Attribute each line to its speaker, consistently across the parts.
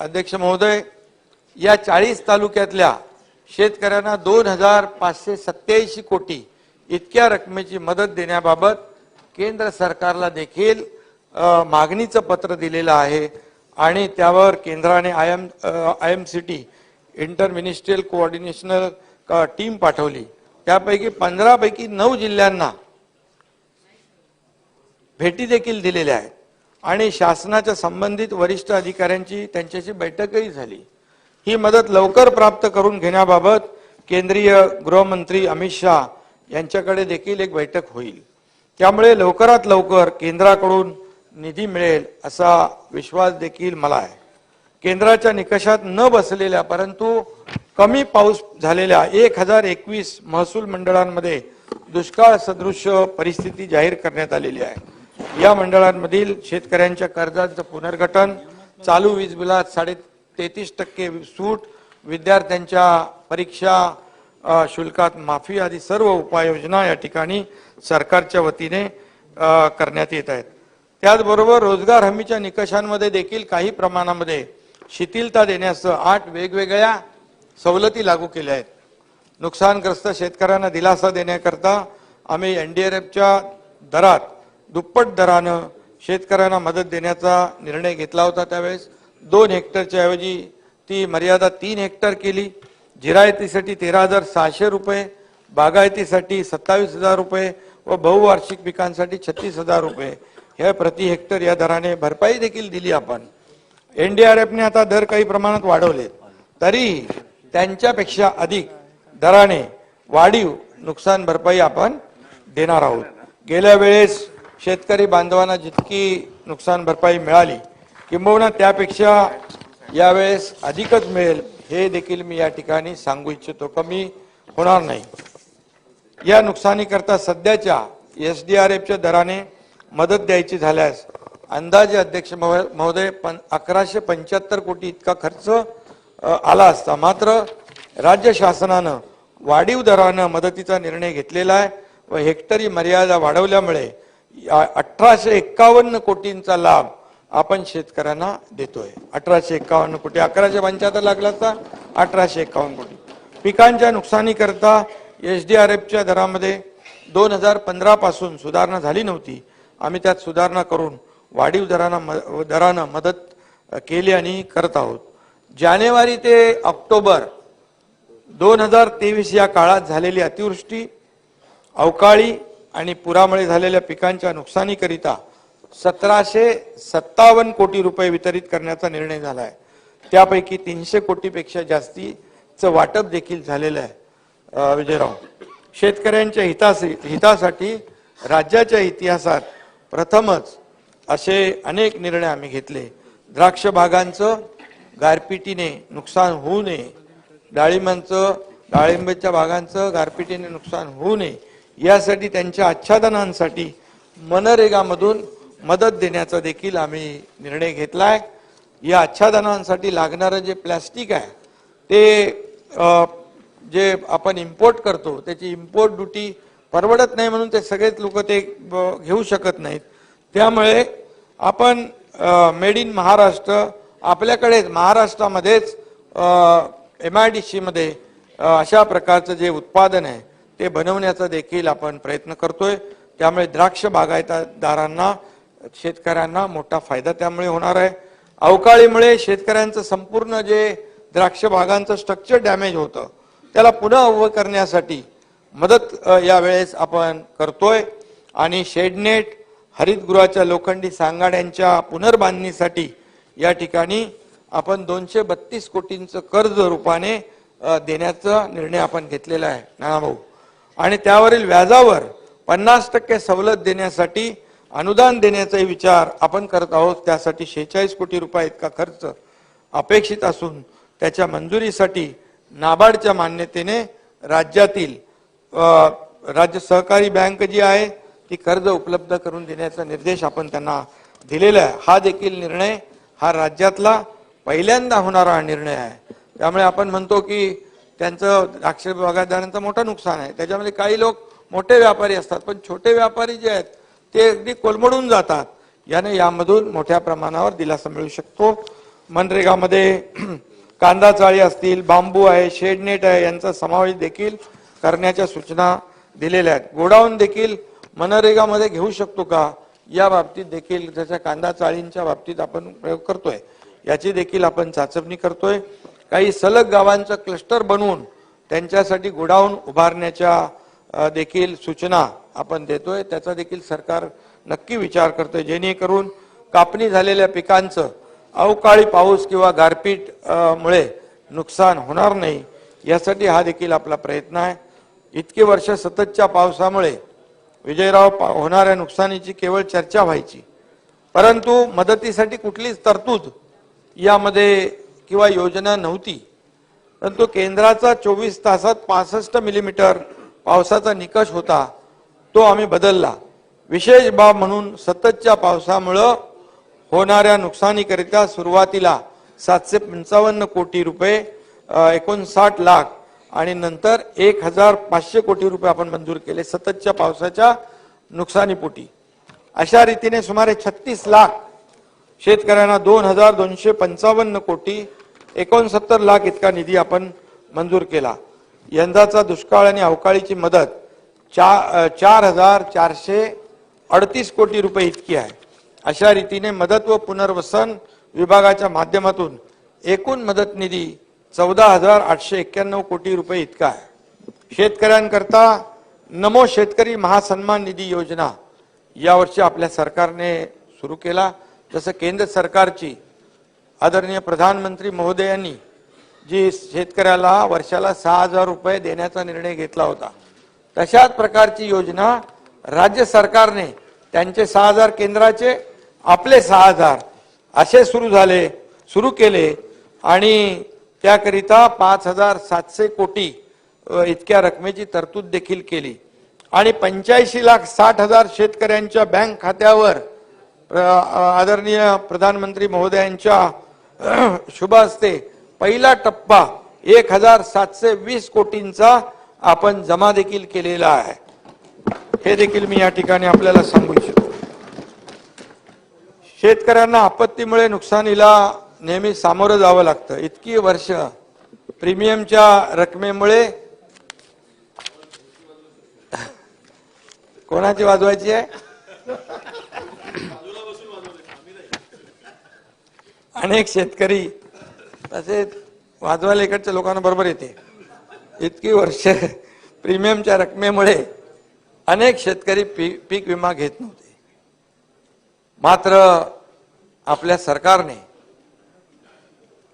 Speaker 1: अध्यक्ष महोदय या चाळीस तालुक्यातल्या शेतकऱ्यांना दोन हजार पाचशे सत्याऐंशी कोटी इतक्या रकमेची मदत देण्याबाबत केंद्र सरकारला देखील मागणीचं पत्र दिलेलं आहे आणि त्यावर केंद्राने I M I M C T inter ministerial coordinational team पाठवली. त्यापैकी पंधरापैकी नऊ जिल्ह्यांना भेटी देखील दिलेल्या आहेत. आणि शासनाच्या संबंधित वरिष्ठ अधिकाऱ्यांची त्यांच्याशी बैठकही झाली. ही मदत लवकर प्राप्त करून घेण्याबाबत केंद्रीय गृहमंत्री अमित शहा यांच्याकडे देखील एक बैठक होईल. त्यामुळे लवकरात लवकर केंद्राकडून निधी मिळेल असा विश्वास देखील मला आहे. केंद्राच्या निकषात न बसलेल्या परंतु कमी पाऊस झालेल्या एक हजार एकवीस महसूल मंडळांमध्ये दुष्काळ सदृश परिस्थिती जाहीर करण्यात आलेली आहे. या मंडळांमधील शेतकऱ्यांच्या कर्जाचं पुनर्गठन चालू वीज बिलात साडे तेहतीस टक्के सूट विद्यार्थ्यांच्या परीक्षा शुल्कात माफी आदी सर्व उपाययोजना या ठिकाणी सरकारच्या वतीने करण्यात येत आहेत. त्याचबरोबर रोजगार हमीच्या निकषांमध्ये देखील काही प्रमाणामध्ये शिथिलता देण्यासह आठ वेगवेगळ्या सवलती लागू केल्या आहेत. नुकसानग्रस्त शेतकऱ्यांना दिलासा देण्याकरता आम्ही एन डी आर एफच्या दरात दुप्पट दरानं शेतकऱ्यांना मदत देण्याचा निर्णय घेतला होता त्यावेळेस. दोन हेक्टरच्या ऐवजी ती मर्यादा तीन हेक्टर केली. जिरायतीसाठी तेरा हजार सहाशे रुपये बागायतीसाठी सत्तावीस हजार रुपये व बहुवार्षिक पिकांसाठी छत्तीस हजार रुपये. हे प्रति हेक्टर या दराने भरपाई देखील दिली आपण. एनडीआरएफने आता दर काही प्रमाणात वाढवले तरीही त्यांच्यापेक्षा अधिक दराने वाढीव नुकसान भरपाई आपण देणार आहोत. गेल्या वेळेस शेतकरी बांधवांना जितकी नुकसान भरपाई मिळाली किंबहुना त्यापेक्षा यावेळेस अधिकच मिळेल हे देखील मी या ठिकाणी सांगू इच्छितो. कमी होणार नाही. या नुकसानीकरता सध्याच्या एस डी आर एफच्या दराने मदत द्यायची झाल्यास अंदाजे अध्यक्ष महो- महोदय पण अकराशे पंच्याहत्तर कोटी इतका खर्च आला असता मात्र राज्य शासनानं वाढीव दरानं मदतीचा निर्णय घेतलेला आहे व हेक्टरी मर्यादा वाढवल्यामुळे अठराशे एक्कावन्न कोटींचा लाभ आपण शेतकऱ्यांना देतोय. अठराशे एक्कावन्न कोटी. अकराशे पंच्याहत्तर लागला असता अठराशे एक्कावन्न कोटी. पिकांच्या नुकसानीकरता एच डी आर एफच्या दरामध्ये दोन हजार पंधरा पासून सुधारणा झाली नव्हती. आम्ही त्यात सुधारणा करून वाढीव दरानं म- दरानं मदत केली आणि करत आहोत. जानेवारी ते ऑक्टोबर दोन हजार तेवीस या काळात झालेली अतिवृष्टी अवकाळी आणि पुरामुळे झालेल्या पिकांच्या नुकसानीकरिता सतराशे सत्तावन्न कोटी रुपये वितरित करण्याचा निर्णय झाला आहे त्यापैकी तीनशे कोटीपेक्षा जास्तीचं वाटप देखील झालेलं आहे विजयराव. शेतकऱ्यांच्या हितास हितासाठी राज्याच्या इतिहासात प्रथमच असे अनेक निर्णय आम्ही घेतले. द्राक्ष बागांचं गारपिटीने नुकसान होऊ नये. डाळिंबांचं डाळिंबाच्या बागांचं गारपिटीने नुकसान होऊ नये. यासाठी त्यांच्या आच्छादनांसाठी मनरेगामधून मदत देण्याचा देखील आम्ही निर्णय घेतला आहे या आच्छादनांसाठी लागणारं जे प्लॅस्टिक आहे ते जे आपण इम्पोर्ट करतो त्याची इम्पोर्ट ड्युटी परवडत नाही म्हणून ते सगळेच लोक ते ब- घेऊ शकत नाहीत. त्यामुळे आपण मेड इन महाराष्ट्र आपल्याकडेच महाराष्ट्रामध्येच एम आय डी सीमध्ये अशा प्रकारचं जे उत्पादन आहे ते बनवण्याचा देखील आपण प्रयत्न करतोय. त्यामुळे द्राक्ष बागायतदारांना शेतकऱ्यांना मोठा फायदा त्यामुळे होणार आहे. अवकाळीमुळे शेतकऱ्यांचं संपूर्ण जे द्राक्ष बागांचं स्ट्रक्चर डॅमेज होतं त्याला पुन्हा उभं करण्यासाठी मदत यावेळेस आपण करतोय. आणि शेडनेट हरितगृहाच्या लोखंडी सांगाड्यांच्या पुनर्बांधणीसाठी या ठिकाणी आपण दोनशे बत्तीस कोटींचं कर्ज रूपाने देण्याचा निर्णय आपण घेतलेला आहे. नानाभाऊ. आणि त्यावरील व्याजावर पन्नास टक्के सवलत देण्यासाठी अनुदान देण्याचाही विचार आपण करत आहोत. त्यासाठी शेहेचाळीस कोटी रुपये इतका खर्च अपेक्षित असून त्याच्या मंजुरीसाठी नाबार्डच्या मान्यतेने राज्यातील राज्य सहकारी बँक जी आहे ती कर्ज उपलब्ध करून देण्याचा निर्देश आपण त्यांना दिलेला आहे. हा देखील निर्णय हा राज्यातला पहिल्यांदा होणारा निर्णय आहे. त्यामुळे आपण म्हणतो की त्यांचं द्राक्ष बागायतदारांचं मोठं नुकसान आहे. त्याच्यामध्ये काही लोक मोठे व्यापारी असतात पण छोटे व्यापारी जे आहेत ते अगदी कोलमडून जातात. याने यामधून मोठ्या प्रमाणावर दिलासा मिळू शकतो. मनरेगामध्ये कांदा चाळी असतील बांबू आहे शेडनेट आहे यांचा समावेश देखील करण्याच्या सूचना दिलेल्या आहेत. गोडाऊन देखील मनरेगामध्ये घेऊ शकतो का? या बाबतीत देखील त्याच्या कांदा चाळींच्या बाबतीत आपण प्रयोग करतोय. याची देखील आपण चाचपणी करतोय. काही सलग गावांचं क्लस्टर बनवून त्यांच्यासाठी गोडाऊन उभारण्याच्या देखील सूचना आपण देतोय. त्याचा देखील सरकार नक्की विचार करतोय. जेणेकरून कापणी झालेल्या पिकांचं अवकाळी पाऊस किंवा गारपीट मुळे नुकसान होणार नाही यासाठी हा देखील आपला प्रयत्न आहे. इतकी वर्ष सततच्या पावसामुळे विजयराव पा- होणाऱ्या नुकसानीची केवळ चर्चा व्हायची. परंतु मदतीसाठी कुठलीच तरतूद यामध्ये किंवा योजना नव्हती. परंतु केंद्राचा चोवीस तासात पासष्ट मिलीमीटर पावसाचा निकष होता. तो आम्ही बदलला. विशेष बाब म्हणून सततच्या पावसामुळं होणाऱ्या नुकसानीकरिता सुरुवातीला सातशे पंचावन्न कोटी रुपये एकोणसाठ लाख आणि नंतर एक हजार पाचशे कोटी रुपये आपण मंजूर केले सततच्या पावसाच्या नुकसानीपोटी. अशा रीतीने सुमारे छत्तीस लाख शेतकऱ्यांना दोन हजार दोनशे पंचावन्न कोटी एकोणसत्तर लाख इतका निधी आपण मंजूर केला. यंदाचा दुष्काळ आणि अवकाळीची मदत चा चार हजार चारशे अडतीस कोटी रुपये इतकी आहे. अशा रीतीने मदत व पुनर्वसन विभागाच्या माध्यमातून एकूण मदत निधी चौदा हजार आठशे एक्क्याण्णव कोटी रुपये इतका आहे. शेतकऱ्यांकरता नमो शेतकरी महासन्मान निधी योजना यावर्षी आपल्या सरकारने सुरू केला. जसं केंद्र सरकारची आदरणीय प्रधानमंत्री महोदयांनी जी शेतकऱ्याला वर्षाला सहा हजार रुपये देण्याचा निर्णय घेतला होता तशाच प्रकारची योजना राज्य सरकारने त्यांचे सहा हजार केंद्राचे आपले सहा हजार असे सुरू झाले सुरू केले आणि त्याकरिता पाच हजार सातशे कोटी इतक्या रकमेची तरतूद देखील केली. आणि पंच्याऐंशी लाख साठ हजार शेतकऱ्यांच्या बँक खात्यावर आदरणीय प्रधानमंत्री महोदयांच्या शुभ हस्ते पहिला टप्पा एक हजार सातशे वीस कोटींचा आपण जमा देखील केलेला आहे. हे देखील मी या ठिकाणी आपल्याला सांगू इच्छितो. शेतकऱ्यांना आपत्तीमुळे नुकसानीला नेहमी सामोरं जावं लागतं. इतकी वर्ष प्रीमियमच्या रकमेमुळे कोणाची वाजवायची आहे? अनेक शेतकरी तसेच वाजवाल इकडच्या लोकांना बरोबर येते. इतकी वर्ष प्रीमियमच्या रकमेमुळे अनेक शेतकरी पी- पीक विमा घेत नव्हते. मात्र आपल्या सरकारने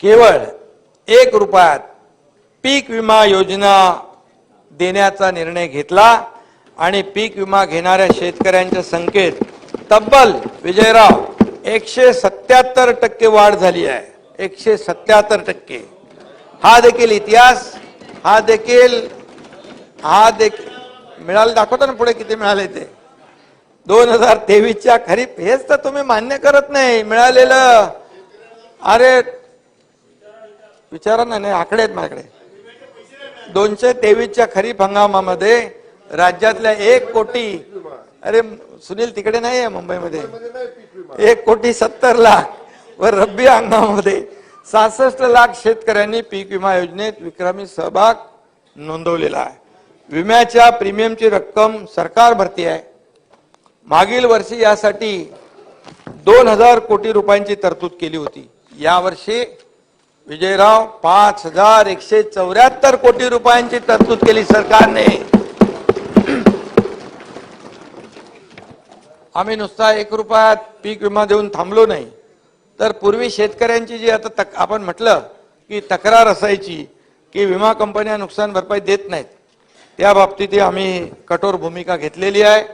Speaker 1: केवळ एक रुपयात पीक विमा योजना देण्याचा निर्णय घेतला आणि पीक विमा घेणाऱ्या शेतकऱ्यांच्या संख्येत तब्बल विजयराव एकशे सत्याहत्तर टक्के वाढ झाली आहे. एकशे सत्याहत्तर टक्के. हा देखील इतिहास हा देखील हा देखील मिळाले दाखवतो ना पुढे किती मिळाले ते. दोन हजार तेवीसच्या खरीप हेच तर तुम्ही मान्य करत नाही मिळालेलं. अरे विचारा ना नाही आकडे आहेत माझ्याकडे. दोनशे तेवीसच्या खरीप हंगामामध्ये राज्यातल्या एक कोटी अरे सुनील तिकडे नाही आहे मुंबईमध्ये. एक कोटी सत्तर लाख व रब्बी हंगामामध्ये सहासष्ट लाख शेतकऱ्यांनी पीक विमा योजनेत विक्रमी सहभाग नोंदवलेला आहे. विम्याच्या प्रीमियमची रक्कम सरकार भरती आहे. मागील वर्षी यासाठी दोन हजार कोटी रुपयांची तरतूद केली होती. यावर्षी विजयराव पाच हजार एकशे चौऱ्याहत्तर कोटी रुपयांची तरतूद केली सरकारने. आम्ही नुसता एक रुपयात पीक विमा देऊन थांबलो नाही. तर पूर्वी शेतकऱ्यांची जी आता तक आपण म्हटलं की तक्रार असायची की विमा कंपन्या नुकसान भरपाई देत नाहीत. त्या बाबतीत आम्ही कठोर भूमिका घेतलेली आहे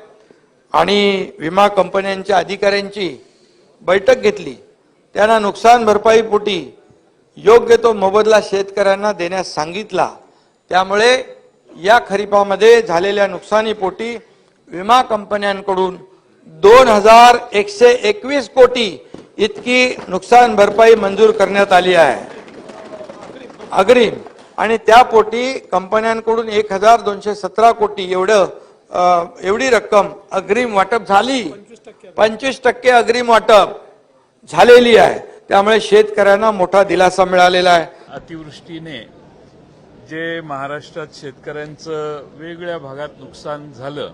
Speaker 1: आणि विमा कंपन्यांच्या अधिकाऱ्यांची बैठक घेतली. त्यांना नुकसान भरपाई पोटी योग्य तो मोबदला शेतकऱ्यांना देण्यास सांगितला. त्यामुळे या खरीपामध्ये झालेल्या नुकसानीपोटी विमा कंपन्यांकडून दोन हजार एकशे एकवीस कोटी इतकी नुकसान भरपाई मंजूर करण्यात आली आहे. अग्रिम. आणि त्या पोटी कंपन्यांकडून एक हजार दोनशे सतरा कोटी एवढं एवढी रक्कम अग्रिम वाटप झाली. पंचवीस टक्के अग्रिम वाटप झालेली आहे. त्यामुळे शेतकऱ्यांना मोठा दिलासा मिळालेला आहे.
Speaker 2: अतिवृष्टीने जे महाराष्ट्रात शेतकऱ्यांचं वेगवेगळ्या भागात नुकसान झालं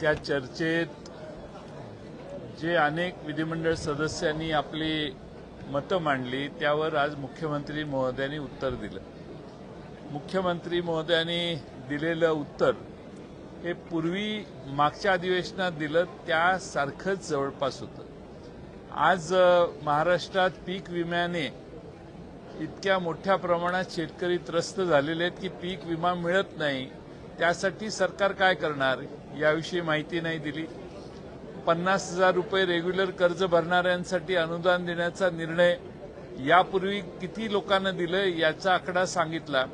Speaker 2: त्या चर्चेत जे अनेक विधिमंडळ सदस्यांनी आपली मतं मांडली त्यावर आज मुख्यमंत्री महोदयांनी उत्तर दिलं. मुख्यमंत्री महोदयांनी दिलेलं उत्तर हे पूर्वी मागच्या अधिवेशनात दिलं त्यासारखंच जवळपास होतं. आज महाराष्ट्रात पीक विम्याने इतक्या मोठ्या प्रमाणात शेतकरी त्रस्त झालेले आहेत की पीक विमा मिळत नाही. त्यासाठी सरकार काय करणार? याविषयी माहिती नाही दिली. पन्नास हजार रुपये रेग्युलर कर्ज भरणाऱ्यांसाठी अनुदान देण्याचा निर्णय यापूर्वी किती लोकांना दिलं याचा आकडा सांगितला.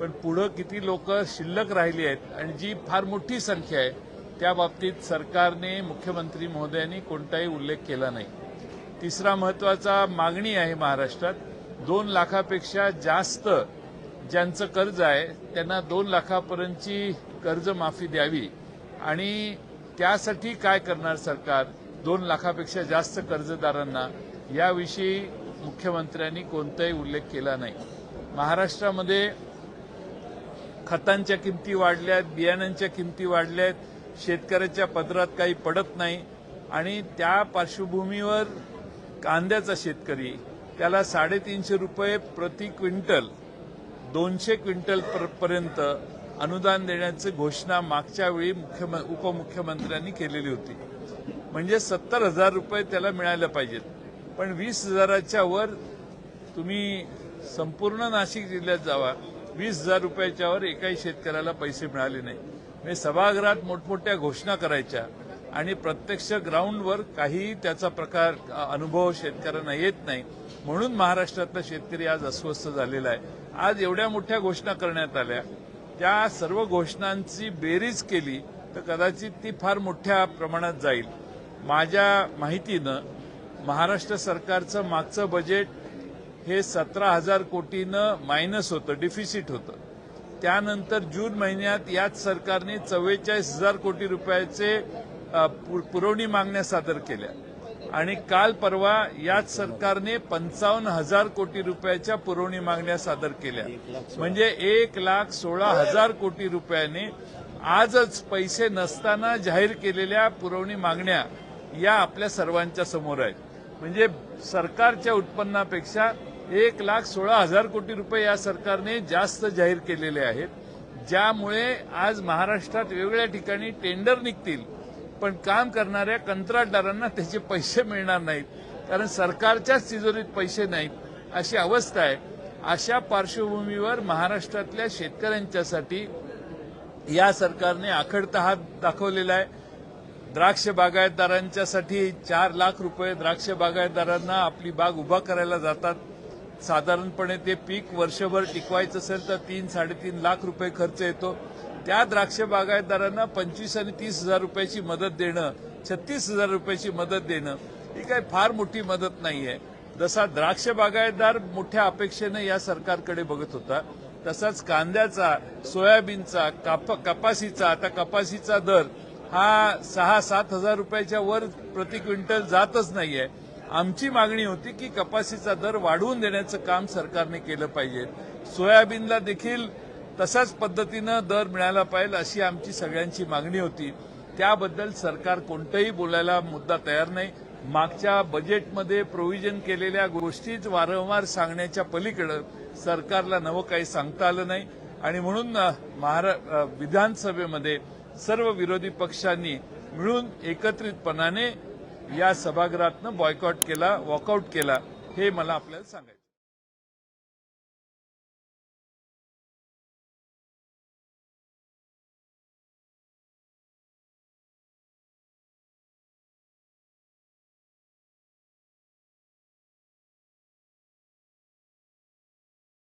Speaker 2: पण पुढं किती लोक शिल्लक राहिली आहेत आणि जी फार मोठी संख्या आहे त्या बाबतीत सरकारने मुख्यमंत्री महोदयांनी कोणताही उल्लेख केला नाही. तिसरा महत्त्वाचा मागणी आहे महाराष्ट्रात. दोन लाखापेक्षा जास्त ज्यांचं कर्ज आहे त्यांना दोन लाखापर्यंतची कर्जमाफी द्यावी. आणि त्यासाठी काय करणार सरकार? दोन लाखापेक्षा जास्त कर्जदारांना. याविषयी मुख्यमंत्र्यांनी कोणताही उल्लेख केला नाही. महाराष्ट्रामध्ये खतांच्या किमती वाढल्यात बियाण्यांच्या किमती वाढल्यात शेतकऱ्याच्या पदरात काही पडत नाही. आणि त्या पार्श्वभूमीवर कांद्याचा शेतकरी त्याला साडेतीनशे रुपये प्रति क्विंटल दोनशे क्विंटल पर्यंत अनुदान देण्याची घोषणा मागच्या वेळी मुख्यम उपमुख्यमंत्र्यांनी केलेली होती. म्हणजे सत्तर हजार रुपये त्याला मिळायला पाहिजेत. पण वीस हजाराच्या वर तुम्ही संपूर्ण नाशिक जिल्ह्यात जावा. वीस हजार रुपयाच्या वर एकाही शेतकऱ्याला पैसे मिळाले नाही. म्हणजे सभागृहात मोठमोठ्या घोषणा करायच्या आणि प्रत्यक्ष ग्राउंडवर काही त्याचा प्रकार अनुभव शेतकऱ्यांना येत नाही. म्हणून महाराष्ट्रातला शेतकरी आज अस्वस्थ झालेला आहे. आज एवढ्या मोठ्या घोषणा करण्यात आल्या. त्या सर्व घोषणांची बेरीज केली तर कदाचित ती फार मोठ्या प्रमाणात जाईल. माझ्या माहितीनं महाराष्ट्र सरकारचं मागचं बजेट हे सतरा हजार कोटीनं मायनस होतं डिफिसिट होतं. त्यानंतर जून महिन्यात याच सरकारने चव्वेचाळीस हजार कोटी रुपयाचे पु- पुरवणी मागण्या सादर केल्या. आणि काल परवा याच सरकारने पंचावन्न हजार कोटी रुपयाच्या पुरवणी मागण्या सादर केल्या. म्हणजे एक लाख सोळा हजार कोटी रुपयाने आजच पैसे नसताना जाहीर केलेल्या पुरवणी मागण्या या आपल्या सर्वांच्या समोर आहेत. म्हणजे सरकारच्या उत्पन्नापेक्षा एक लाख सोळा हजार कोटी रुपये या सरकारने जास्त जाहीर केलेले आहेत. ज्यामुळे आज महाराष्ट्रात वेगवेगळ्या ठिकाणी टेंडर निघतील. पण काम करणाऱ्या कंत्राटदारांना त्याचे पैसे मिळणार नाहीत. कारण सरकारच्याच तिजोरीत पैसे नाहीत अशी अवस्था आहे. अशा पार्श्वभूमीवर महाराष्ट्रातल्या शेतकऱ्यांच्यासाठी या सरकारने आखडता हात दाखवलेला आहे. द्राक्ष बागायतदारांच्यासाठी चार लाख रुपये द्राक्ष बागायतदारांना आपली बाग उभा करायला जातात. साधारणपणे ते पीक वर्षभर टिकवायचं असेल तर तीन साडेतीन लाख रुपये खर्च येतो. त्या द्राक्ष बागायतदारांना पंचवीस आणि तीस हजार रुपयाची मदत देणं छत्तीस हजार रुपयाची मदत देणं ही काही फार मोठी मदत नाही आहे जसा द्राक्ष बागायतदार मोठ्या अपेक्षेनं या सरकारकडे बघत होता तसाच कांद्याचा सोयाबीनचा काप कपासीचा आता कपासीचा दर हा सहा सात हजार रुपयाच्या वर प्रति क्विंटल जातच नाहीये. आमची मागणी होती की कपासीचा दर वाढवून देण्याचं काम सरकारने केलं पाहिजे. सोयाबीनला देखील तशाच पद्धतीनं दर मिळाला पाहिजे अशी आमची सगळ्यांची मागणी होती. त्याबद्दल सरकार कोणतंही बोलायला मुद्दा तयार नाही. मागच्या बजेटमध्ये प्रोव्हिजन केलेल्या गोष्टीच वारंवार सांगण्याच्या पलीकडे सरकारला नवं काही सांगता आलं नाही. आणि म्हणून महारा विधानसभेमध्ये सर्व विरोधी पक्षांनी मिळून एकत्रितपणाने या सभागृहातनं बॉयकॉट केला वॉकआउट केला हे मला आपल्याला सांगायचं